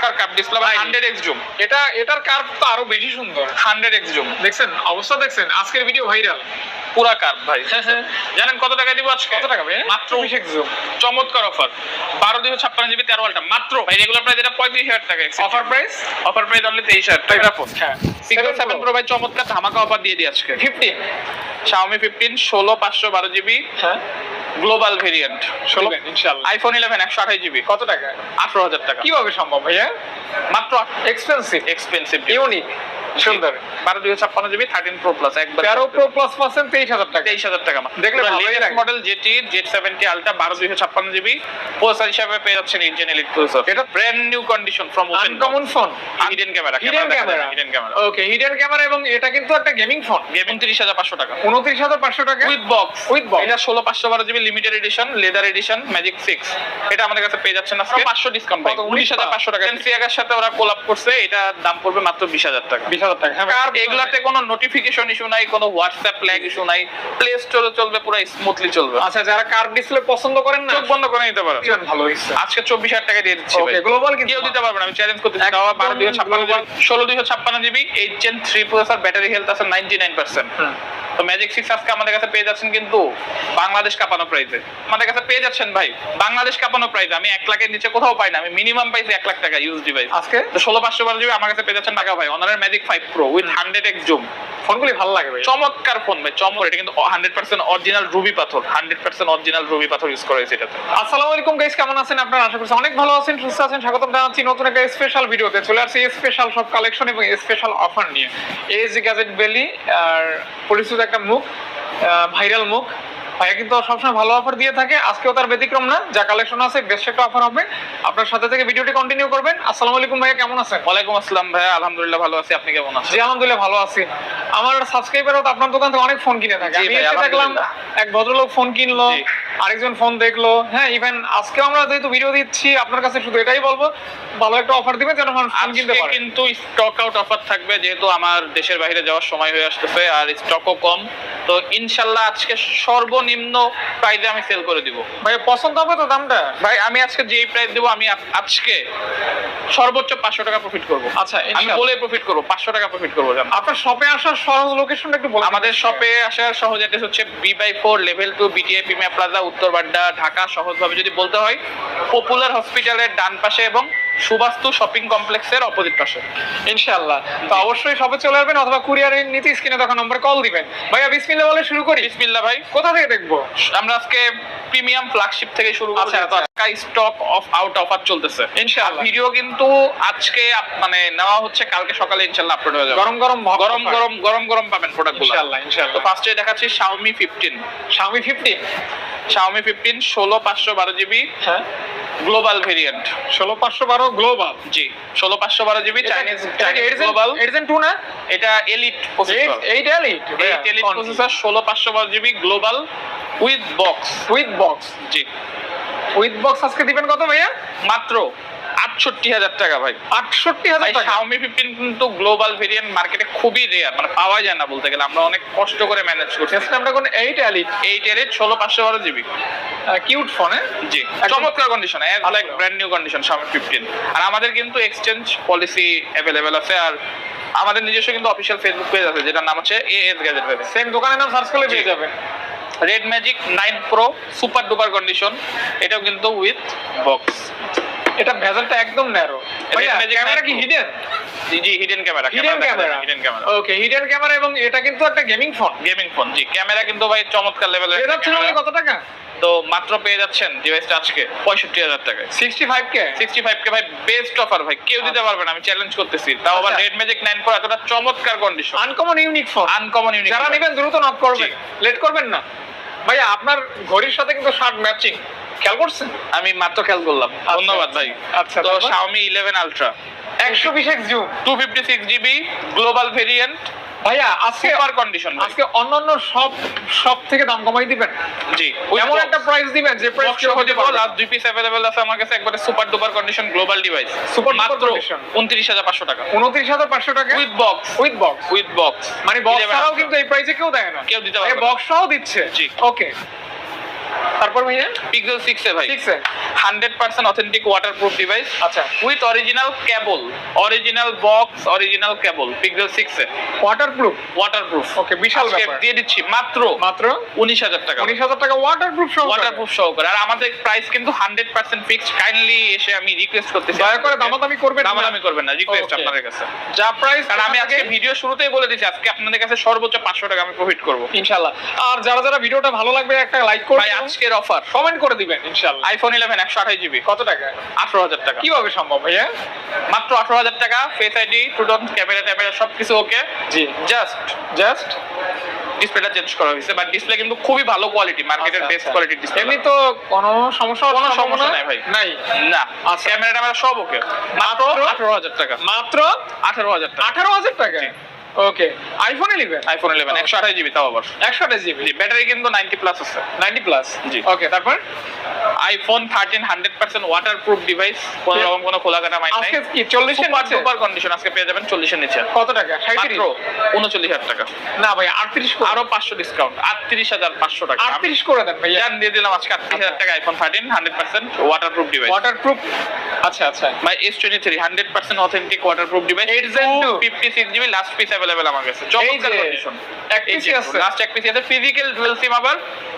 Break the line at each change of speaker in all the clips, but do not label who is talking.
চমৎকার cup display. Hundred x zoom
এটা এটার কার্ভ তো আরও বেশি সুন্দর।
হান্ড্রেড এক্স জুম
দেখছেন? অবস্থা দেখছেন? আজকের ভিডিও ভাইরাল
পুরা কাপ ভাই।
হ্যাঁ, হ্যাঁ।
জানেন কত টাকা দিব আজকে?
কত টাকা ভাই?
মাত্র
বিশ একজম
চমৎকার অফার বারো দুশো ছাপ্পান্ন জিবি তেরো আলটা। মাত্র। ভাই রেগুলার প্রাইস এটা পঁয়ত্রিশ হাজার টাকা
offer price
offer price only তেইশ হাজার। টাকা ফোন
হ্যাঁ।
সিক্স সেভেন প্রো ভাই চমৎকার ধামাকা অফার দিয়ে দিই আজকে।
ফিফটি
Xiaomi ফিফটিন ষোলো পাঁচশো বারো জিবি
হ্যাঁ।
গ্লোবাল ভেরিয়েন্ট ষোলো
ইনশাআল্লাহ।
আইফোন ইলেভেন একশো আঠাশ জিবি
কত টাকা?
আঠারো হাজার টাকা।
কীভাবে সম্ভব ভাইয়া?
মাত্র
এক্সপেন্সিভ
এক্সপেন্সিভ
ইউনিক সুন্দর।
বারো দুশো ছাপ্পান্ন জিবি থার্টিন প্রো প্লাস একবার
তেরো প্রো প্লাস পার্সেন্ট তেইশ হাজার টাকা।
তেইশ হাজার টাকা
দেখলে
মডেল যেটি জেড সেভেন্টি আলট্রা বারো দুশো ছাপ্পান্ন জিবি। প্রসেসর হিসাবে পেয়ে যাচ্ছেন ইন্ডিয়ান এলিট প্রসেসর
এটা-
brand new condition from open
uncommon phone
hidden camera
hidden camera
hidden camera
okay hidden camera এবং এটা কিন্তু একটা গেমিং ফোন
গেমিং তিরিশ হাজার পাঁচশো টাকা।
উনত্রিশ হাজার পাঁচশো টাকা।
With box
With box।
এটা ষোলো পাঁচশো বারো GB limited edition leather edition magic six এটা আমাদের কাছে পেয়ে যাচ্ছেন আজকে। পাঁচশো ডিসকাউন্ট উনিশ হাজার পাঁচশো টাকা। সিয়াগার সাথে ওরা কোলাপ করছে এটা দাম পড়বে মাত্র বিশ হাজার টাকা।
হ্যাঁ
এগুলাতে কোনো নোটিফিকেশন ইস্যু নাই কোনো হোয়াটসঅ্যাপ ল্যাগ ইস্যু নাই প্লে স্টোরে চলবে পুরো স্মুথলি চলবে।
আচ্ছা যারা কার ডিসপ্লে পছন্দ করেন না
চোখ বন্ধ করে নিতে পারেন।
ভালো
আজকে চব্বিশ হাজার টাকা দিয়ে দিচ্ছি
গ্লোবাল
কেউ দিতে পারবে না আমি চ্যালেঞ্জ করতেছি।
একদম
তাও বারো ছাপ্পান্ন ষোলো ছাপ্পান্ন GB eight gen three processor battery health আছে নাইনটি নাইন পার্সেন্ট। তো ম্যাজিক সিক্স আজকে আমাদের কাছে পেয়ে যাচ্ছেন কিন্তু বাংলাদেশ কাপানো প্রাইসে আমাদের কাছে পেয়ে যাচ্ছেন ভাই বাংলাদেশ কাপানো প্রাইসে আমি এক লাখের নিচে কোথাও পাই না আমি মিনিমাম পাইছি এক লাখ টাকা ইউজ ডিভাইস
আজকে?
তো ষোলো পাঁচশো বারো জিবি আমার কাছে পেয়ে যাচ্ছেন টাকা ভাই। অনারের magic five pro with hundred X zoom
ফোনগুলি ভালো লাগে ভাই।
চমৎকার ফোন ভাই চমৎকার। এটা কিন্তু হান্ড্রেড পার্সেন্ট অরিজিনাল রুবি পাথর। হান্ড্রেড পার্সেন্ট অরিজিনাল রুবি পাথর ইউজ করা হয়েছে এটাতে।
আসসালামু আলাইকুম গাইস কেমন আছেন আপনারা? আশা করছি অনেক ভালো আছেন সুস্থ আছেন। স্বাগতম জানাচ্ছি নতুন একটা স্পেশাল ভিডিওতে চলে আসছে স্পেশাল সব কালেকশন এবং স্পেশাল অফার নিয়ে। এজ গ্যাজেট বেলি আর পরিচিত একটা মুখ ভাইরাল মুখ। ভাইয়া কিন্তু সবসময় ভালো অফার দিয়ে থাকে আজকেও তার ব্যতিক্রম না যা কালেকশন আছে বেশ একটা অফার হবে। আপনার সাথে থেকে ভিডিওটি কন্টিনিউ করবেন। আসসালামু আলাইকুম ভাইয়া কেমন আছেন?
ওয়ালাইকুম আসসালাম ভাইয়া আলহামদুলিল্লাহ ভালো আছি আপনি কেমন আছেন?
জি আলহামদুলিল্লাহ ভালো আছি। আমার সাবস্ক্রাইবারও তো আপনার দোকান থেকে অনেক ফোন কিনে থাকে। আমি এসে দেখলাম এক ভদ্রলোক ফোন কিনলো। আরেকজন ফোন দেখল। হ্যাঁ ইভেন আজকেও আমরা যেহেতু ভিডিও দিচ্ছি আপনার কাছে শুধু এটাই বলব ভালো একটা অফার দিবেন যেন মানুষ ফোন কিনতে
আজকে
পারে।
কিন্তু স্টক আউট অফার থাকবে যেহেতু আমার দেশের বাইরে যাওয়ার সময় হয়ে আসতেছে আর স্টকও কম। তো ইনশাল্লাহ আজকে সর্বনিম্ন প্রাইসে আমি সেল করে দিব।
ভাই পছন্দ হবে তো দামটা?
ভাই আমি আজকে যেই প্রাইস দেবো আমি আজকে সর্বোচ্চ পাঁচশো টাকা প্রফিট করব।
আচ্ছা
আমি। বলে প্রফিট করব পাঁচশো টাকা প্রফিট করব জানো।
আপনার শপে আসার সহজ লোকেশনটা একটু বলে
আমাদের শপে আসার সহজ অ্যাড্রেস হচ্ছে B by four level two BTA premier plaza Uttar Badda Dhaka সহজভাবে যদি বলতে হয় পপুলার হসপিটালের ডান পাশে এবং সুবাস্তু শপিং কমপ্লেক্সের অপোজিট পাশে।
ইনশাল্লাহ তো অবশ্যই সবে চলে আসবেন অথবা কুরিয়ার নীতি স্ক্রিনে তখন নম্বর কল দিবেন। ভাইয়া বিসমিল্লা বলে শুরু করি।
বিসমিল্লা ভাই।
কোথা থেকে দেখব?
আমরা আজকে প্রিমিয়াম ফ্ল্যাগশিপ থেকে শুরু
আচ্ছা
টাকা স্টক অফ আউট অফার চলতেছে।
ইনশাআল্লাহ।
ভিডিও কিন্তু আজকে মানে নেওয়া হচ্ছে কালকে সকালে ইনশাআল্লাহ আপলোড হয়ে যাবে।
গরম গরম
গরম গরম গরম গরম পাবেন প্রোডাক্টগুলো
ইনশাআল্লাহ ইনশাআল্লাহ।
ফার্স্টে দেখাচ্ছি Xiaomi 15
Xiaomi 15
Xiaomi 15 ষোলো পাঁচশো বারো জিবি
হ্যাঁ।
গ্লোবাল ভেরিয়েন্ট
ষোলো পাঁচশো বারো গ্লোবাল
জি ষোলো পাঁচশো Chinese Chinese global
edition two না?
এটা elite processor
eight elite
eight elite processor ষোলো পাঁচশো বারো GB global with box
with box
G.
With box আজকে দিবেন কত ভাইয়া?
মাত্র আটষট্টি হাজার টাকা ভাই।
আটষট্টি হাজার
Xiaomi 15 কিন্তু গ্লোবাল ভেরিয়েন্ট মার্কেটে খুবই রেয়ার মানে পাওয়া যায় না বলতে গেলে। আমরা অনেক কষ্ট করে ম্যানেজ করছি।
স্ন্যাপড্রাগন কোন এইট এলিট
এইট এর ষোলো পাঁচশো বারো জিবি
কিউট ফোন
জি চমৎকার condition. Like brand new condition Xiaomi 15 আর আমাদের কিন্তু এক্সচেঞ্জ পলিসি অ্যাভেলেবেল আছে আর আমাদের নিজস্ব কিন্তু অফিসিয়াল ফেসবুক পেজ আছে যেটার নাম হচ্ছে এএস গ্যাজেট ভেবে
সেম দোকানের নাম সার্চ করলে পেয়ে যাবেন।
Red magic nine pro super duper condition এটাও কিন্তু উইথ বক্স
এটা ভেজালটা একদম ন্যারো ভাইয়া ক্যামেরা কি হিডেন
জি hidden camera
hidden camera
hidden camera
okay hidden camera এবং এটা কিন্তু একটা গেমিং ফোন
গেমিং ফোন জি ক্যামেরা কিন্তু ভাই চমৎকার লেভেলের
এটা ছিল কত টাকা?
তো মাত্র পেয়ে যাচ্ছেন ডিভাইসটা আজকে পঁয়ষট্টি হাজার টাকায়।
Sixty five K
sixty five K ভাই বেস্ট অফার ভাই কেউ দিতে পারবে না আমি চ্যালেঞ্জ করতেছি। তাও আবার
আচ্ছা।
রেড ম্যাজিক নাইন প্রো এতটা চমৎকার condition
uncommon unique phone
uncommon unique
যারা নেবেন দ্রুত নক করবেন। লেট করবেন না। ভাইয়া আপনার ঘড়ির সাথে কিন্তু শার্ট ম্যাচিং খেয়াল করছেন?
আমি মাত্র খেয়াল করলাম। ধন্যবাদ ভাই।
আচ্ছা,
তো? Xiaomi 11 Ultra
একশো বিশ X zoom
256 GB global variant
ভাইয়া আজকে
সুপার কন্ডিশন
আজকে অন্যান্য সব সব থেকে দাম কমাই দিবেন?
জি।
এমন একটা প্রাইস দিবেন যে প্রাইস কেউ হতে পারবে
লাস্ট দুই পিস অ্যাভেলেবল আছে আমার কাছে একবারে super duper condition global device
duper
মাত্র
condition।
29500 টাকা।
উনত্রিশ হাজার পাঁচশো টাকা?
With box
with box
with box
মানে বক্স ছাড়াও কিন্তু এই প্রাইসে কেউ দেয় না।
কেউ দিতে পারবে
বক্স সহ দিচ্ছে।
জি।
ওকে তারপর ভাইয়া?
পিক্সেল এ ভাই। অথেন্টিক ডিভাইস
আচ্ছা।
With original cable original box original cable pixel A.
Waterproof Okay, বিশাল ব্যাপার।
দিয়ে দিচ্ছি। মাত্র
মাত্র?
উনিশ হাজার টাকা
উনিশ হাজার টাকা ওয়াটারপ্রুফ
সহকারে। আর আমাদের প্রাইস কিন্তু ফিক্সড কাইন্ডলি এসে আমি রিকোয়েস্ট করতেছি।
দয়া করে দামাদামি করবেন না।
দামাদামি করবেন না। রিকোয়েস্ট. আপনাদের কাছে।
যা প্রাইস
কারণ আমি আজকে ভিডিও শুরুতেই বলে দিচ্ছি আজকে আপনাদের কাছে সর্বোচ্চ পাঁচশো টাকা আমি প্রফিট করব।
ইনশাআল্লাহ। আর যারা যারা ভিডিওটা ভালো লাগবে একটা লাইক করবেন।
আজকের অফার
কমেন্ট করে দিবেন ইনশাআল্লাহ।
আইফোন ইলেভেন একশো আঠাশ জিবি
কত টাকা?
আঠারো হাজার টাকা।
কীভাবে সম্ভব ভাইয়া?
মাত্র আঠারো হাজার টাকা ফেস আইডি টুডন ক্যামেরা ট্যামেরা সবকিছু ওকে
জি।
জাস্ট
জাস্ট
ডিসপ্লেটা চেঞ্জ করা হয়েছে বাট ডিসপ্লে কিন্তু খুবই ভালো কোয়ালিটি মার্কেটের বেস্ট কোয়ালিটির ডিসপ্লে
এমনি তো কোনো সমস্যা
কোনো সমস্যা নাই ভাই।
নাই?
না
আচ্ছা।
ক্যামেরা ট্যামেরা সব ওকে মাত্র
মাত্র?
আঠারো হাজার টাকা।
মাত্র
আঠারো হাজার টাকা।
আঠারো হাজার টাকা? Okay iPhone eleven
iPhone eleven একশো আঠাশ জিবি তাও আবার।
একশো আঠাশ জিবি
জি ব্যাটারি কিন্তু নাইনটি প্লাস আছে।
নাইনটি প্লাস
জি।
ওকে তারপর?
আইফোন ডিভাইস কোনো রকম কোনো খোলা কাটা মাইন নাই।
আজকে কি চল্লিশের
সুপার
নিচে?
ডুপার কন্ডিশন আজকে পেয়ে যাবেন চল্লিশের নিচে।
কত টাকা? সাঁত্রিশ
মাত্র উনচল্লিশ হাজার টাকা।
না ভাই আটত্রিশ
আরও পাঁচশো ডিসকাউন্ট আটত্রিশ হাজার পাঁচশো টাকা।
আটত্রিশ করে দেন ভাইয়া।
জান দিয়ে দিলাম আজকে আটত্রিশ হাজার টাকা iPhone hundred percent waterproof device
waterproof আচ্ছা আচ্ছা।
Three hundred percent authentic waterproof device
8 Zen 2
fifty six GB last piece available আমার কাছে। চমৎকার কন্ডিশন
এক পিসি আছে।
লাস্ট এক পিসি আছে ফিজিক্যাল ডুয়েল সিম আবার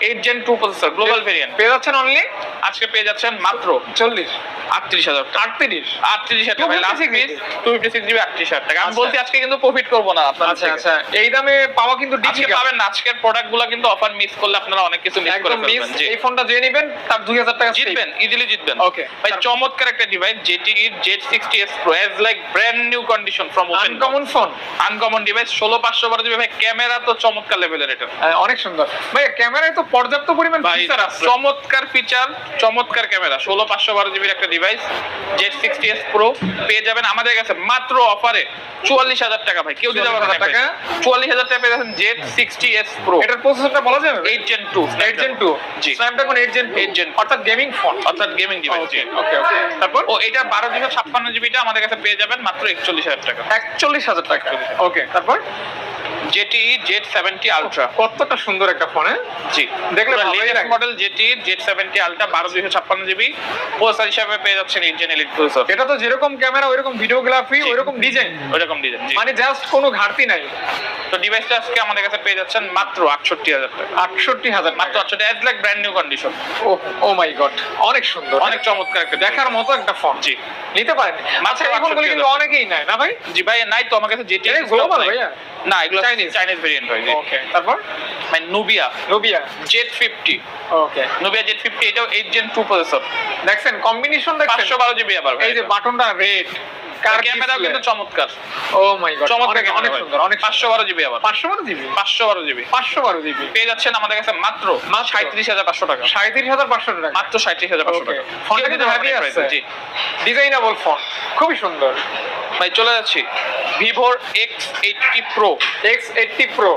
8 জেন 2 প্রসেসর গ্লোবাল ভেরিয়েন্ট
পেয়ে যাচ্ছেন অনলি
আজকে পেয়ে যাচ্ছেন মাত্র
চল্লিশ।
আটত্রিশ হাজার টাকা।
আটত্রিশ।
আটত্রিশ হাজার টাকা। Last
256
piece two fifty six GB আটত্রিশ হাজার টাকা। আমি
আচ্ছা।
বলছি আজকে কিন্তু প্রফিট করব না আপনার
আচ্ছা আচ্ছা। এই দামে পাওয়া কিন্তু
আজকে পাবেন না। আজকের প্রোডাক্টগুলো কিন্তু অফার মিস করলে আপনারা অনেক কিছু মিস করে ফেলবেন।
এই ফোনটা যে নেবেন তার দুই হাজার টাকা
জিতবেন ইজিলি জিতবেন।
Okay.
ভাই চমৎকার একটা ডিভাইস যেটি Z sixty S pro edge like brand new condition from open
uncommon phone
uncommon device ষোলো পাঁচশো বারো জিবি। ভাই ক্যামেরা তো চমৎকার লেভেলের এটা।
অনেক সুন্দর। ভাই ক্যামেরায় তো পর্যাপ্ত পরিমাণ ফিচার আছে।
চমৎকার ফিচার চমৎকার ক্যামেরা ষোলো পাঁচশো বারো জিবির একটা device Z sixty S pro পেয়ে যাবেন। আমাদের কাছে মাত্র অফারে চুয়াল্লিশ হাজার টাকা ভাই কেউ দিতে পারবে না
টাকা?
চুয়াল্লিশ হাজার টাকা পেয়ে যাচ্ছেন জেড সিক্সটি এস প্রো
এটার প্রসেসরটা বলা যাবে
eight gen two
eight gen two
জি।
স্ন্যাপড্রাগন এইট জেন
8 Gen 2
অর্থাৎ গেমিং ফোন
অর্থাৎ গেমিং ডিভাইস
ওকে ওকে তারপর?
ও এটা বারো দুশো ছাপ্পান্ন জিবিটা আমাদের কাছে পেয়ে যাবেন মাত্র একচল্লিশ হাজার টাকা।
একচল্লিশ হাজার টাকা। ওকে তারপর?
জেটি জেড সেভেন্টি আলট্রা
কতটা সুন্দর একটা ফোন হ্যাঁ?
জি।
দেখলে
latest model ZTE Z seventy ultra বারো দুশো ছাপ্পান্ন জিবি প্রসেসর হিসাবে পেয়ে যাচ্ছেন ইঞ্জিন এলিট প্রসেসর
এটা তো যেরকম ক্যামেরা ওইরকম ভিডিওগ্রাফি। ওইরকম ডিজাইন
ওইরকম ডিজাইন
মানে জাস্ট কোনো ঘাটতি নাই।
তো ডিভাইসটা আজকে আমাদের কাছে পেয়ে যাচ্ছেন মাত্র আটষট্টি হাজার টাকা।
আটষট্টি হাজার
মাত্র আটষট্টি edge like brand new condition
oh oh my god অনেক সুন্দর।
অনেক চমৎকার একটা
দেখার মতো একটা ফোন
জি।
নিতে পারেন। আচ্ছা এই ফোনগুলো কিন্তু অনেকেই নেয় না ভাই?
জি ভাই নাই তো আমার কাছে জেটি
গ্লোবাল ভাইয়া।
না এগুলো? চাইনিজ চাইনিজ ভেরিয়েন্ট হয়
ওকে তারপর?
মানে Nubia
Nubia
Z fifty
okay
Nubia Z fifty এটাও এইট জেন টু প্রসেসর
দেখছেন কম্বিনেশন দেখছেন?
পাঁচশো বারো জিবি আবার
এই যে বাটনটা রেড
ক্যামেরাও কিন্তু চমৎকার।
ও মাই গড
চমৎকার
অনেক অনেক
camera ভাই।
সুন্দর। অনেক
পাঁচশো বারো জিবি আবার।
পাঁচশো বারো জিবি
পাঁচশো বারো জিবি
পাঁচশো বারো জিবি
পেয়ে যাচ্ছেন আমাদের কাছে মাত্র
মাত্র?
সাঁত্রিশ হাজার পাঁচশো টাকা।
সাঁত্রিশ হাজার পাঁচশো টাকা।
মাত্র সাঁত্রিশ হাজার পাঁচশো
Okay.
টাকা।
ফোনটা কিন্তু
পারবে
আছে।
জি
ডিজাইনেবল ফোন খুবই সুন্দর।
ভাই চলে যাচ্ছি। ভিভোর X eighty pro
X eighty pro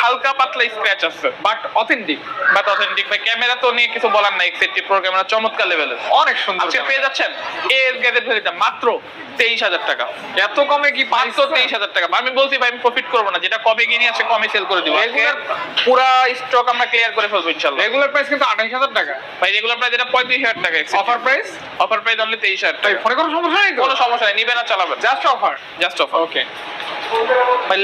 হালকা পাতলা স্ক্র্যাচ আছে
বাট অথেন্টিক
বাট অথেন্টিক ভাই ক্যামেরা তো নিয়ে কিছু বলার নাই এইটটি প্রো ক্যামেরা চমৎকার লেভেলের
অনেক সুন্দর
আজকে পেয়ে যাচ্ছেন? এর গ্যাজেট ভ্যালিটা মাত্র তেইশ হাজার টাকা।
এত কমে কি
মাত্র তেইশ হাজার টাকা। আমি বলছি ভাই আমি প্রফিট করব না যেটা কমে কিনে আছে কমে সেল করে দিব। পুরা স্টক আমরা ক্লিয়ার করে ফেলব ইনশাল্লাহ।
রেগুলার প্রাইস কিন্তু আঠাইশ হাজার টাকা।
ভাই রেগুলার প্রাইস এটা পঁয়ত্রিশ হাজার টাকা
offer price
offer price only তেইশ হাজার টাকা।
ফোনে কোনো সমস্যা নেই
কোনো সমস্যা নেই নিবেন না চালাবেন।
Just offer
just offer
okay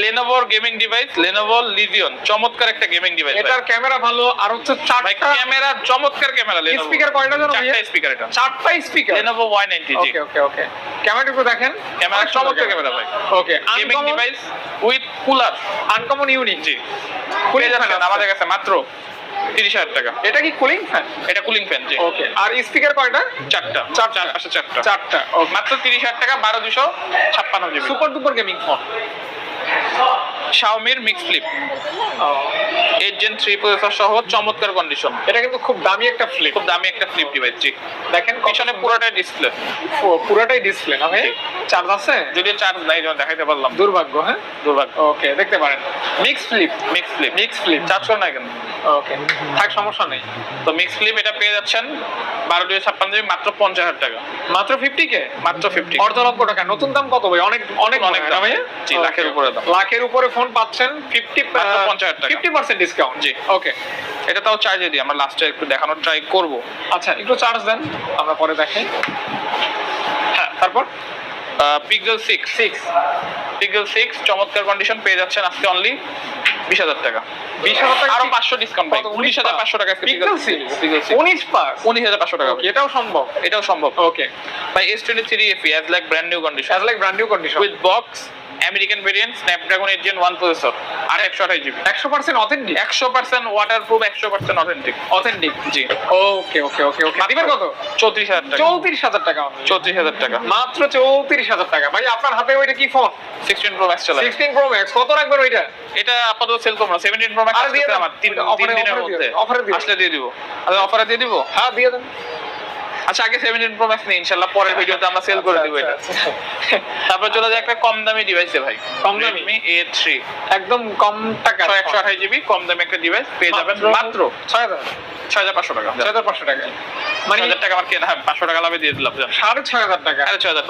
লেনোভোর gaming device Lenovo Legion চমৎকার একটা গেমিং ডিভাইস
এটার ক্যামেরা ভালো আর হচ্ছে চারটা
ক্যামেরা চমৎকার ক্যামেরা লেনোভো
স্পিকার কয়টা জানো
চারটা স্পিকার এটা।
চারটা স্পিকার
লেনোভো ওয়াই নাইনটি জি
ওকে ওকে ওকে ক্যামেরা একটু দেখেন
ক্যামেরা চমৎকার ক্যামেরা ভাই।
Okay
gaming device with cooler
uncommon unique
জি। আমাদের কাছে মাত্র তিরিশ হাজার টাকা।
এটা কি কুলিং ফ্যান
এটা কুলিং ফ্যান জি।
ওকে আর স্পিকার কয়টা?
চারটা।
চারটা।
চার পাশে চারটা।
চারটা
মাত্র তিরিশ হাজার টাকা বারো দুশো ছাপ্পান্ন GB.
Super duper gaming phone
শাওমির mix flip eight gen three processor সহ চমৎকার কন্ডিশন
এটা কিন্তু খুব দামি একটা ফ্লিপ
খুব দামি একটা ফ্লিপ ডিভাইস জি।
দেখেন
পিছনে পুরোটাই ডিসপ্লে
পুরোটাই ডিসপ্লে না ভাই? চার্জ আছে?
যদিও চার্জ নাই যেমন দেখাইতে পারলাম।
দুর্ভাগ্য হ্যাঁ?
দুর্ভাগ্য।
ওকে দেখতে পারেন। Mix flip
mix flip
mix flip
charge করে না কেন?
ওকে থাক সমস্যা নেই।
তো মিক্স ফ্লিপ এটা পেয়ে যাচ্ছেন বারো ছাপ্পান্ন জিবি মাত্র পঞ্চাশ হাজার টাকা।
মাত্র ফিফটি কে
মাত্র ফিফটি
অর্ধ লক্ষ টাকা নতুন দাম কত ভাই? অনেক অনেক
অনেক দাম। জি, লাখের উপরে দাম।
লাখের উপরে ফোন পাচ্ছেন ফিফটি
মাত্র 50,000 টাকা।
ফিফটি পার্সেন্ট ডিসকাউন্ট
জি।
ওকে
এটা তাও চার্জে দিই আমরা লাস্টে একটু দেখানোর ট্রাই করব।
আচ্ছা একটু চার্জ দেন আমরা পরে দেখাই। হ্যাঁ তারপর?
পিক্সেল সিক্স সিক্স পিগল সিক্স চমৎকার কন্ডিশন পেয়ে যাচ্ছেন আজকে অনলি বিশ হাজার টাকা।
বিশ হাজার টাকা
আরও পাঁচশো ডিসকাউন্ট পাই। উনিশ হাজার পাঁচশো টাকা
সিক্স
উনিশ হাজার পাঁচশো টাকা।
এটাও সম্ভব।
এটাও সম্ভব।
ওকে
ভাই S twenty three FE as like brand new condition
as like brand new condition
with box American variant Snapdragon eight gen one processor আর একশো আঠাশ জিবি
একশো পার্সেন্ট অথেন্টিক
একশো পার্সেন্ট ওয়াটার প্রুফ একশো পার্সেন্ট অথেন্টিক
অথেন্টিক
জি।
Okay okay okay okay দিবেন কত?
চৌত্রিশ হাজার টাকা।
চৌত্রিশ হাজার টাকা।
চৌত্রিশ হাজার টাকা।
মাত্র চৌত্রিশ হাজার টাকা। ভাই আপনার হাতে ওইটা কি ফোন
সিক্সটিন প্রো ম্যাক্স চলে।
সিক্সটিন প্রো ম্যাক্স কত রাখবেন ওইটা?
এটা আপাতত সেল করব না। সেভেন্টিন প্রো ম্যাক্স
আরে দিয়ে।
আমার তিন দিনের মধ্যে।
offer এ দিও।
আসলে দিয়ে দিব। অফারে দিয়ে দিব?
হ্যাঁ দিয়ে দেন।
আচ্ছা আগে সেভেন্টিন প্রো ম্যাক্স নেই ইনশাল্লাহ পরের ভিডিওতে আমরা সেল করে দিব এটা।
আচ্ছা, আচ্ছা।
তারপর চলে যায় একটা কম দামি ডিভাইসে ভাই।
কম দামি?
রেডমি এ থ্রি
একদম কম টাকা
একশো আঠাশ জিবি কম দামি একটা ডিভাইস পেয়ে যাবেন মাত্র
ছয় হাজার
ছয় হাজার পাঁচশো টাকা।
ছয় হাজার পাঁচশো টাকা।
মানে টাকা আমার কেনা পাঁচশো টাকা লাভে দিয়ে দিলাম
সাড়ে ছয় হাজার টাকা।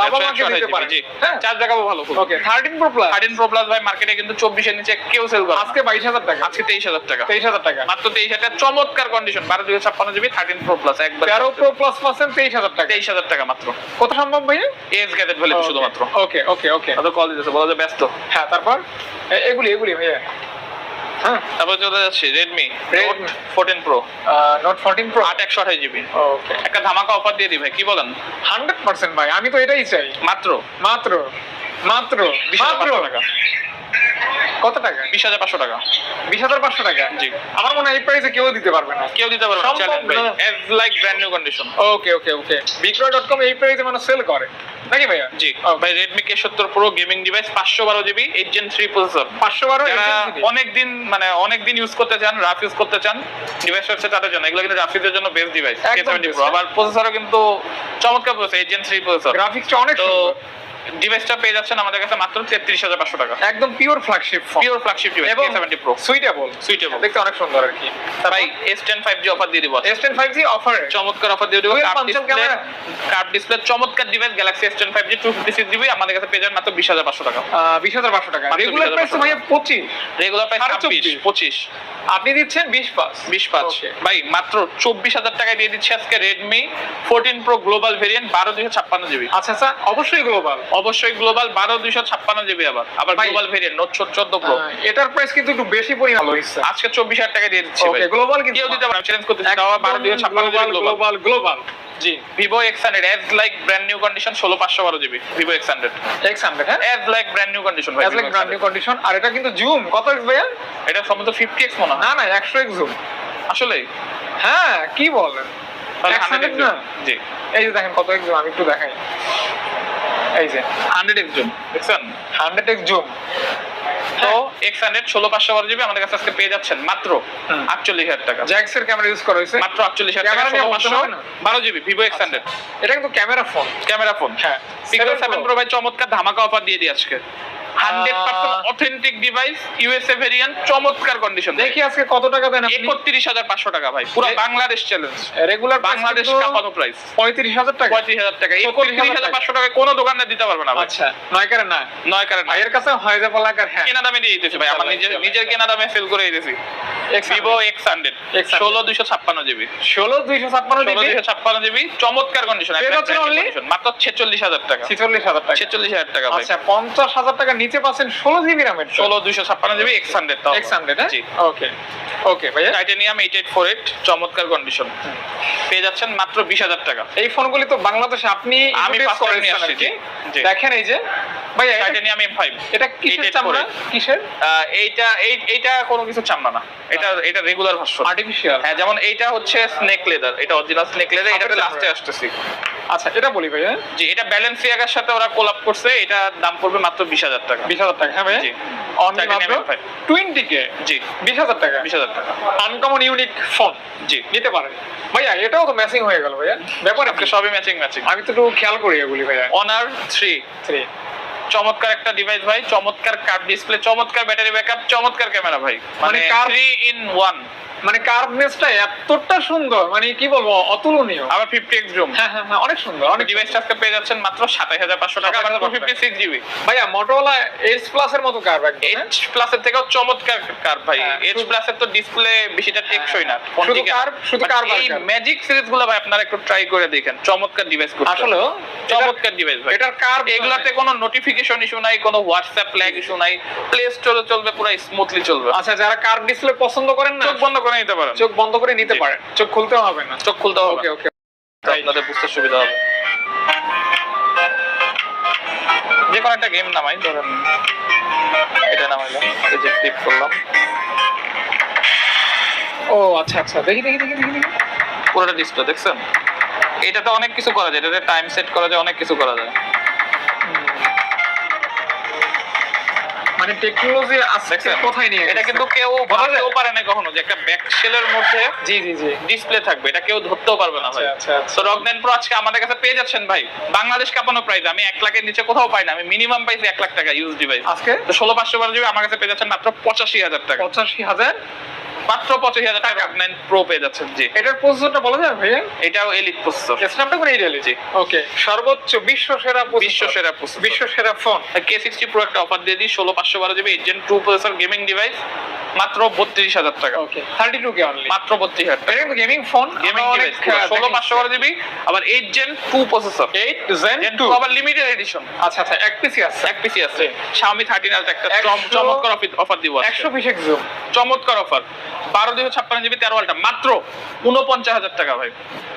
বাবা
টাকা
মাকে দিতে পারে
জি।
হ্যাঁ।
চার্জ দেখাবো ভালো
okay thirteen pro plus
thirteen pro plus ভাই মার্কেটে কিন্তু চব্বিশের নিচে কেউ সেল করে
আজকে বাইশ হাজার টাকা।
আজকে তেইশ হাজার টাকা।
তেইশ হাজার টাকা।
মাত্র তেইশ হাজার চমৎকার কন্ডিশন বারো দুই ছাপ্পান্ন জিবি থার্টিন প্রো প্লাস একবার
তেরো প্রো প্লাস পার্সেন্ট তেইশ হাজার টাকা।
তেইশ হাজার টাকা মাত্র।
কত সম্ভব ভাইয়া
এজ গ্যাজেট ভ্যালি শুধুমাত্র।
ওকে ওকে ওকে
অত কল দিতেছে বলা যায় ব্যস্ত।
হ্যাঁ তারপর? এগুলি এগুলি ভাইয়া। হ্যাঁ।
তারপর চলে যাচ্ছে Redmi. Fourteen pro
note fourteen pro
আট একশো আঠাশ জিবি একটা ধামাকা অফার দিয়ে দিই ভাই কি বলেন?
হান্ড্রেড পার্সেন্ট ভাই আমি তো এটাই চাই।
মাত্র?
মাত্র। মাত্র মাত্র?
টাকা।
কত টাকা?
বিশ হাজার পাঁচশো টাকা।
বিশ হাজার পাঁচশো টাকা?
জি।
আমার মনে হয় এই প্রাইসে কেউ দিতে পারবে না।
কেউ দিতে পারবে না like brand new condition
okay okay okay Bikroy dot com এই প্রাইসে মানে সেল করে। নাকি ভাইয়া?
জি। ভাই রেডমি কে সত্তর প্রো গেমিং ডিভাইস পাঁচশো বারো GB eight gen three processor
পাঁচশো বারো
যারা অনেক দিন মানে অনেক দিন ইউজ করতে চান রাফ ইউজ করতে চান ডিভাইস হচ্ছে তাদের জন্য। এগুলো কিন্তু রাফ ইউজের জন্য বেস্ট ডিভাইস কে
একদম
সেভেন্টি প্রো
হ্যাঁ।
আবার প্রসেসরও কিন্তু চমৎকার processor eight gen three processor
গ্রাফিক্সটা অনেক সুন্দর।
ডিভাইসটা পেয়ে যাচ্ছেন আমাদের কাছে মাত্র তেত্রিশ হাজার পাঁচশো টাকা।
একদম pure flagship
pure flagship device
এবং
সেভেন্টি প্রো
সুইটেবল
সুইটেবল
দেখতে অনেক সুন্দর আর কি।
ভাই S ten five G offer দিয়ে দিব।
S ten five G offer
চমৎকার অফার দিয়ে দেবো? কার্ভ ডিসপ্লে চমৎকার device Galaxy S five G two fifty six GB আমাদের কাছে পেয়ে যাবেন মাত্র বিশ হাজার পাঁচশো টাকা।
বিশ হাজার পাঁচশো টাকা। রেগুলার প্রাইস ভাইয়া পঁচিশ
রেগুলার প্রাইস ছাব্বিশ পঁচিশ।
আপনি দিচ্ছেন বিশ পাঁচ।
বিশ পাঁচ। ভাই মাত্র চব্বিশ হাজার টাকায় দিয়ে দিচ্ছি আজকে Redmi fourteen pro global variant বারো ছাপ্পান্ন জিবি
আচ্ছা আচ্ছা অবশ্যই গ্লোবাল
অবশ্যই গ্লোবাল বারো দুইশো ছাপ্পান্ন জিবি আবার। আবার গ্লোবাল ভেরিয়েন্ট নোট চোদ্দ প্রো
এটার প্রাইস কিন্তু একটু বেশি পরিমাণ
আজকে চব্বিশ হাজার টাকায় দিয়ে দিচ্ছি
গ্লোবাল কিন্তু
কেউ দিতে পারে চ্যালেঞ্জ করতে বারো দুইশো ছাপ্পান্ন গ্লোবাল
গ্লোবাল জি।
Vivo X hundred edge like brand new condition ষোলো পাঁচশো বারো GB Vivo X hundred
X hundred হ্যাঁ?
Edge like brand new condition
as like brand new condition আর এটা কিন্তু জুম কত এক্স ভাইয়া?
এটা সম্ভবত ফিফটি এক্স মনে হয়।
না না একশো এক্স জুম
আসলে
হ্যাঁ কি বলেন?
তাহলে
X100
হান্ড্রেড
না?
জি।
এই যে দেখেন কত এক্স জুম আমি একটু দেখাই। এই যে।
হান্ড্রেড এক্স জুম দেখছেন?
হান্ড্রেড এক্স জুম
তো এক্স হান্ড্রেড ষোলো পাঁচশো বারো জিবি আমাদের কাছে আজকে পেয়ে যাচ্ছেন মাত্র আটচল্লিশ হাজার টাকা।
জ্যাক্স এর ক্যামেরা ইউজ করা হয়েছে।
মাত্র আটচল্লিশ হাজার টাকা পাঁচশো বারো জিবি ভিভো এক্স হান্ড্রেড
এটা কিন্তু ক্যামেরা ফোন
ক্যামেরা ফোন
হ্যাঁ।
Pixel seven. প্রো ভাই চমৎকার ধামাকা অফার দিয়ে দিই আজকে। Hundred percent authentic device USA variant চমৎকার কন্ডিশন
দেখি আজকে কত টাকা দেন
একত্রিশ হাজার পাঁচশো টাকা ভাই পুরো বাংলাদেশ চ্যালেঞ্জ
রেগুলার
বাংলাদেশ কাপানো প্রাইস
পঁয়ত্রিশ হাজার টাকা।
পঁয়ত্রিশ হাজার টাকা। একত্রিশ হাজার পাঁচশো টাকা কোনো দোকানে দিতে পারবে না
আচ্ছা নয় কারে না?
নয় কারণ
ভাইয়ের কাছে হয় যে হ্যাঁ।
কেনা দামে দিয়ে দিতেছি ভাই। আমার নিজের
ইনশাল্লাহ।
নিজের কেনা দামে সেল করে দিতেছি। ভিভো এক্স হান্ড্রেড ষোলো দুইশো ছাপ্পান্ন জিবি
ষোলো দুইশো ছাপ্পান্ন
দুইশো ছাপ্পান্ন জিবি চমৎকার কন্ডিশন? মাত্র ছেচল্লিশ হাজার টাকা।
ছিচল্লিশ হাজার টাকা।
ছেচল্লিশ হাজার টাকা
আচ্ছা পঞ্চাশ হাজার টাকা নিচে পাচ্ছেন ষোলো জিবি রামের
ষোলো দুইশো ছাপ্পান্ন GB X hundred
X hundred
জি।
ওকে ওকে ভাইয়া?
Titanium eight eight four eight চমৎকার কন্ডিশন পেয়ে যাচ্ছেন মাত্র বিশ হাজার টাকা।
এই ফোনগুলি তো বাংলাদেশে আপনি
আমি।
দেখেন এই যে ভাইয়া
টাইটেনিয়াম এম ফাইভ
এটা কিসের চামড়া? কিসের?
এইটা এই- এইটা কোনো কিছু চামড়া না। এটা এটা রেগুলার ভার্সন
আর্টিফিশিয়াল
হ্যাঁ যেমন এইটা হচ্ছে স্নেক লেদার এটা অরিজিনাল স্নেক লেদার এটাতে লাস্টে আসতেছি।
আচ্ছা এটা বলি ভাইয়া
জি এটা ব্যালেন্সিয়াগার সাথে ওরা কোলাপ করছে। এটা দাম পড়বে মাত্র বিশ হাজার টাকা।
বিশ হাজার টাকা হ্যাঁ ভাইয়া
জি।
অনলি মাত্র
M5
কে
জি।
বিশ হাজার টাকা?
বিশ হাজার টাকা।
আনকমন ইউনিক ফোন
জি।
নিতে পারেন ভাইয়া এটাও তো ম্যাচিং হয়ে গেল ভাইয়া। ব্যাপার
আজকে সবই ম্যাচিং ম্যাচিং
আমি তো একটু খেয়াল করি এগুলি ভাইয়া।
অনার থ্রি
থ্রি
চমৎকার একটা ডিভাইস ভাই চমৎকার কার্ভ ডিসপ্লে চমৎকার ব্যাটারি ব্যাকআপ চমৎকার ক্যামেরা ভাই। মানে থ্রি ইন ওয়ান
মানে কার্ভনেসটা এতটা সুন্দর মানে কি বলব অতুলনীয়।
আবার ফিফটি এক্স জুম
হ্যাঁ হ্যাঁ হ্যাঁ অনেক সুন্দর অনেক
ডিভাইসটা আজকে পেয়ে যাচ্ছেন মাত্র সাতাশ হাজার পাঁচশো টাকা মানে
27,500
টু ফিফটি সিক্স জিবি
ভাইয়া মোটোলা এইচ প্লাস এর মতো কার্ভ একদম হ্যাঁ?
এইচ প্লাসের থেকেও চমৎকার কার ভাই।
হ্যাঁ,
এইচ
শুধু-
প্লাসের তো ডিসপ্লে বেশিটা টেকসই না
শুধু curve, শুধু আর
এই ম্যাজিক সিরিজগুলো ভাই আপনারা একটু ট্রাই করে দেখেন চমৎকার ডিভাইস করতে
আসলে
চমৎকার ডিভাইস ভাই।
এটার কার্ভ
এগুলাতে কোনো নোটিফিকেশন ইস্যু নাই কোনো হোয়াটসঅ্যাপ ল্যাগ ইস্যু নাই প্লে স্টোরে চলবে পুরো স্মুথলি চলবে।
আচ্ছা যারা কার্ভ ডিসপ্লে পছন্দ করেন না
চোখ বন্ধ করে নিতে পারেন।
চোখ বন্ধ করে নিতে পারেন চোখ খুলতে হবে না।
চোখ খুলতে হবে।
ওকে ওকে।
আপনাদের বুঝতে সুবিধা হবে। যে কোনো একটা গেম নামাই ধরেন। এটা নামাইলাম এই যে ফ্লিপ করলাম।
ও আচ্ছা আচ্ছা দেখি দেখি দেখি দেখি।
পুরোটা ডিসপ্লে দেখছেন? এটাতে অনেক কিছু করা যায় এটাতে টাইম সেট করা যায় অনেক কিছু করা যায়।
মানে টেকনোলজি আজকে কোথায় নিয়ে
এটা কিন্তু কেউ ভাবতেও পারে না কখনো যে একটা ব্যাক মধ্যে
জি জি জি।
ডিসপ্লে থাকবে। এটা কেউ ধরতেও পারবে না ভাই।
আচ্ছা সো আচ্ছা।
তো রক নাইন প্রো আজকে আমাদের কাছে পেয়ে যাচ্ছেন ভাই। বাংলাদেশ কাপানো প্রাইস আমি এক লাখের নিচে কোথাও পাই না। আমি মিনিমাম পাইছি এক লাখ টাকা ইউজ ডিভাইস
আজকে?
তো ষোলো পাঁচশো বারো জিবি আমার কাছে পেয়ে যাচ্ছেন মাত্র পঁচাশি হাজার টাকা।
পঁচাশি হাজার?
মাত্র পঁচাশি হাজার টাকা নাইন প্রো পেয়ে যাচ্ছেন জি।
এটার প্রসেসরটা বলা যায় ভাইয়া?
এটাও এলিট প্রসেসর
স্ন্যাপড্রাগন এইট
জি।
ওকে সর্বোচ্চ বিশ্ব সেরা
বিশ্ব সেরা
বিশ্ব সেরা ফোন
কে সিক্সটি প্রো একটা অফার দিয়ে দিই ষোলো পাঁচশো বারো GB eight gen two processor gaming device মাত্র বত্রিশ হাজার টাকা।
Okay thirty two K only
মাত্র বত্রিশ হাজার টাকা।
গেমিং ফোন
গেমিং ডিভাইস ষোলো পাঁচশো বারো জিবি আবার eight gen two processor
eight gen two
আবার লিমিটেড এডিশন
আচ্ছা আচ্ছা এক পিসি আছে।
এক পিসি আছে। Xiaomi 13 আলট্রা একটা চমৎকার অফার দিব।
একশো বিশ জুম
চমৎকার অফার বারো দুশো ছাপ্পান্ন জিবি তেরো আলটা মাত্র উনপঞ্চাশ হাজার টাকা ভাই।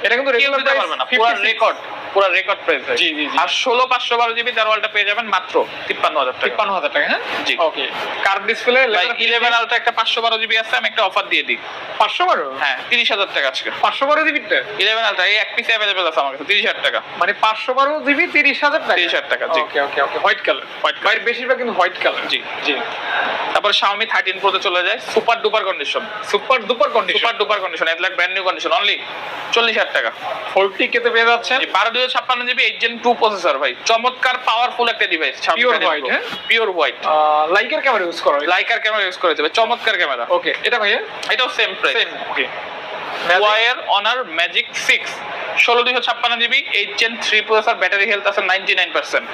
এটা কিন্তু রেগুলার
দিতে পারবে না পুরো রেকর্ড পুরো রেকর্ড প্রাইস
জি, জি।
আর ষোলো পাঁচশো বারো জিবি তেরো আলটা পেয়ে যাবেন মাত্র তিপ্পান্ন হাজার টাকা।
তিপ্পান্ন হাজার টাকা হ্যাঁ?
জি।
Okay curve display
eleven ultra একটা পাঁচশো বারো জিবি আছে আমি একটা অফার দিয়ে দিই।
পাঁচশো বারো?
হ্যাঁ তিরিশ হাজার টাকা আজকে।
পাঁচশো বারো জিবিটা
ইলেভেন আলটা এই এক পিস অ্যাভেলেবেল আছে আমার কাছে তিরিশ হাজার টাকা।
মানে পাঁচশো বারো জিবি তিরিশ হাজার টাকা?
তিরিশ হাজার টাকা জি।
Okay okay okay white colour white বেশিরভাগ কিন্তু হোয়াইট কালার
জি
জি।
তারপর Xiaomi 13 Pro তে চলে যায় super duper condition
super duper condition
super duper condition এক lakh brand new condition only চল্লিশ হাজার টাকা।
ফোরটি কেতে পেয়ে যাচ্ছেন?
বারো দুশো ছাপ্পান্ন GB eight gen two processor ভাই। চমৎকার পাওয়ারফুল একটা ডিভাইস
Pure white, হ্যাঁ?
পিওর হোয়াইট
লাইকের ক্যামেরা ইউজ করা
লাইকার ক্যামেরা ইউজ করে দেবে চমৎকার ক্যামেরা
ওকে এটা ভাইয়া?
এটাও same price
okay.
War Honor magic six ষোলো দুশো ছাপ্পান্ন GB eight gen three processor battery health আছে নাইনটি নাইন পার্সেন্ট।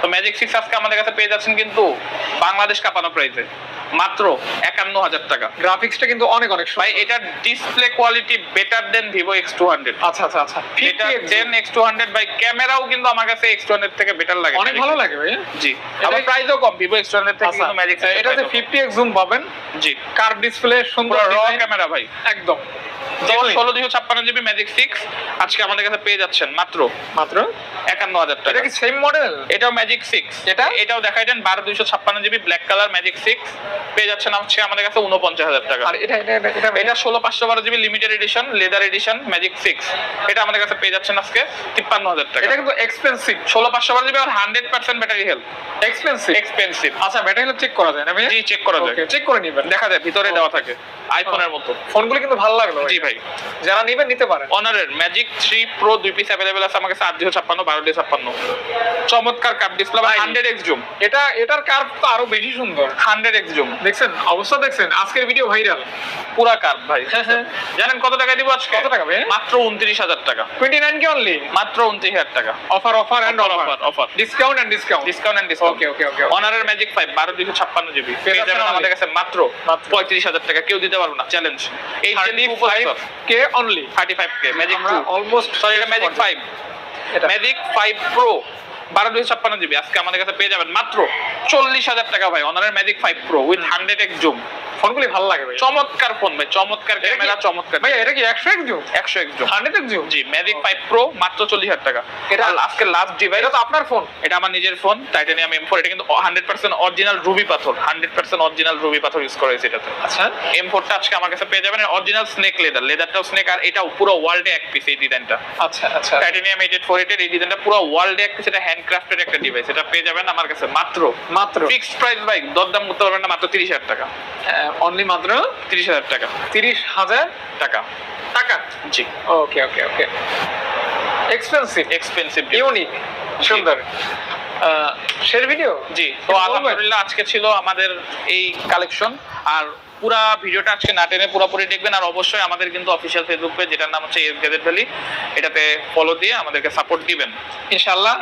তো ম্যাজিক সিক্স আজকে আমাদের কাছে পেয়ে যাচ্ছেন কিন্তু বাংলাদেশ কাপানো প্রাইসে মাত্র একান্ন হাজার টাকা।
গ্রাফিক্সটা কিন্তু অনেক অনেক
ভাই এটার display quality better than Vivo X two hundred
আচ্ছা আচ্ছা আচ্ছা।
এটা
50
এক্স টু হান্ড্রেড বাই ক্যামেরাও কিন্তু আমার কাছে এক্স টু হান্ড্রেড থেকে বেটার লাগে
অনেক ভালো লাগে ভাই
জি আবার প্রাইসও কম ভিভো এক্স টু হান্ড্রেড থেকে
আচ্ছা
কিন্তু ম্যাজিক
এটাতে ফিফটি এক্স জুম পাবেন
জি।
কার ডিসপ্লে সুন্দর
র ক্যামেরা ভাই।
একদম।
ষোলো দুশো ছাপ্পান্ন জিবি ম্যাজিক সিক্স আজকে আমাদের কাছে পেয়ে যাচ্ছেন মাত্র।
মাত্র?
একান্ন হাজার টাকা।
এটা কি সেম মডেল
এটাও ম্যাজিক সিক্স
এটা?
এটাও দেখাই দেন বারো দুইশো ছাপ্পান্ন GB black colour magic six পেয়ে যাচ্ছেন হচ্ছে আমাদের কাছে উনপঞ্চাশ হাজার টাকা।
আর এটা এটা এটা এটা
এটা ষোলো পাঁচশো বারো GB limited edition leather edition magic six এটা আমাদের কাছে পেয়ে যাচ্ছেন আজকে তিপ্পান্ন হাজার টাকা।
এটা কিন্তু এক্সপেন্সিভ
ষোলো পাঁচশো বারো জিবি আর hundred percent battery health
expensive
expensive
আচ্ছা ব্যাটারি চেক করা যায় না ভাইয়া?
জি চেক করা যায়।
চেক করে নেবেন।
দেখা যায় ভিতরে দেওয়া থাকে আইফোনের মতো।
ফোনগুলো কিন্তু ভালো লাগল
জি ভাই।
যারা নেবেন নিতে পারেন।
অনারের ম্যাজিক থ্রি প্রো দুই পিস অ্যাভেলেবেল আছে আমার কাছে আট দুশো ছাপ্পান্ন বারো দুশো ছাপ্পান্ন। চমৎকার কাপ ডিসপ্লে
ভাই।
হান্ড্রেড এক্স জুম
এটা এটার কার্ভ তো আরও বেশি সুন্দর।
হান্ড্রেড এক্স জুম
দেখছেন? অবস্থা দেখছেন? আজকের ভিডিও ভাইরাল
পুরা কাপ ভাই।
হ্যাঁ, হ্যাঁ।
জানেন কত টাকা দিব আজকে?
কত টাকা ভাই?
মাত্র উনত্রিশ হাজার টাকা।
টোয়েন্টি নাইন কে অনলি
মাত্র উনত্রিশ হাজার টাকা।
Offer offer and
Offer,
offer
offer.
Discount and discount
discount and discount
okay okay okay
অনারের magic five বারো দুশো ছাপ্পান্ন জিবি আমাদের কাছে মাত্র
মাত্র।
পঁয়ত্রিশ হাজার টাকা। কেউ দিতে পারব না। চ্যালেঞ্জ এই
five K only
thirty five K magic
almost
sorry magic five magic five pro বারো দুশো ছাপ্পান্ন জিবি। আজকে আমাদের কাছে পেয়ে যাবেন মাত্র চল্লিশ হাজার টাকা ভাই অনারের magic five pro with hundred X zoom
ফোনগুলি ভালো লাগে ভাই।
চমৎকার ফোন ভাই চমৎকার
এটা
ক্যামেরা চমৎকার।
ভাই এটা কি একশো এক জুম
একশো এক জুম
হান্ড্রেড এক জুম
জি ম্যাজিক ফাইভ প্রো মাত্র চল্লিশ হাজার টাকা। এটা
এটা-
আজকে লাস্ট ডিভাইস
এটা তো আপনার ফোন
এটা আমার নিজের ফোন টাইটানিয়াম এম ফোর এটা কিন্তু হান্ড্রেড পার্সেন্ট অরিজিনাল রুবি পাথর। হান্ড্রেড পার্সেন্ট অরিজিনাল রুবি পাথর ইউজ করা হয়েছে এটাতে।
আচ্ছা।
এম ফোরটা আজকে আমার কাছে পেয়ে যাবেন অরিজিনাল স্নেক লেদার লেদারটাও স্নেক আর এটাও পুরো ওয়ার্ল্ডে এক পিস এই ডিজাইনটা
আচ্ছা আচ্ছা।
টাইটানিয়াম এইট ফোর এইটের এই ডিজাইনটা পুরো ওয়ার্ল্ডে এক পিস এটা একটা ডিভাইস এটা পেয়ে যাবেন আমার কাছে। মাত্র
মাত্র।
ফিক্সড প্রাইস ভাই দরদাম করতে পারবেন না মাত্র তিরিশ হাজার টাকা।
অনলি মাত্র
তিরিশ হাজার টাকা।
তিরিশ হাজার
টাকা।
টাকা?
জি।
Okay okay okay expensive
expensive
unique সুন্দর। শের ভিডিও
জি। তো আলহামদুলিল্লাহ আজকে ছিল আমাদের এই কালেকশন আর পুরা ভিডিওটা আজকে না টেনে পুরোপুরি দেখবেন। আর অবশ্যই আমাদের কিন্তু অফিসিয়াল ফেসবুক পেজ যেটার নাম হচ্ছে এস ভ্যালি এটাতে ফলো দিয়ে আমাদেরকে সাপোর্ট দিবেন।
ইনশাল্লাহ